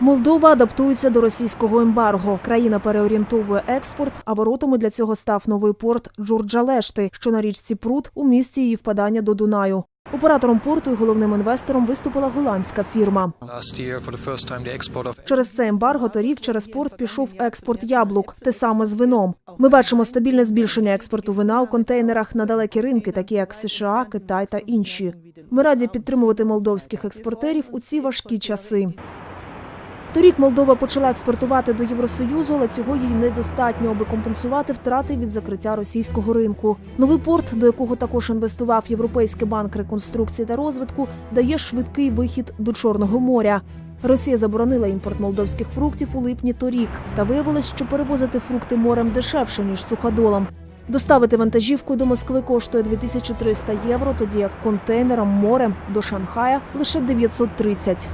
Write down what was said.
Молдова адаптується до російського ембарго. Країна переорієнтовує експорт, а воротами для цього став новий порт Джурджалешти, що на річці Прут у місті її впадання до Дунаю. Оператором порту і головним інвестором виступила голландська фірма. Через це ембарго торік через порт пішов експорт яблук, те саме з вином. Ми бачимо стабільне збільшення експорту вина у контейнерах на далекі ринки, такі як США, Китай та інші. Ми раді підтримувати молдовських експортерів у ці важкі часи. Торік Молдова почала експортувати до Євросоюзу, але цього їй недостатньо, аби компенсувати втрати від закриття російського ринку. Новий порт, до якого також інвестував Європейський банк реконструкції та розвитку, дає швидкий вихід до Чорного моря. Росія заборонила імпорт молдовських фруктів у липні торік, та виявилось, що перевозити фрукти морем дешевше ніж суходолом. Доставити вантажівку до Москви коштує 2300 євро, тоді як контейнером морем до Шанхая лише 930.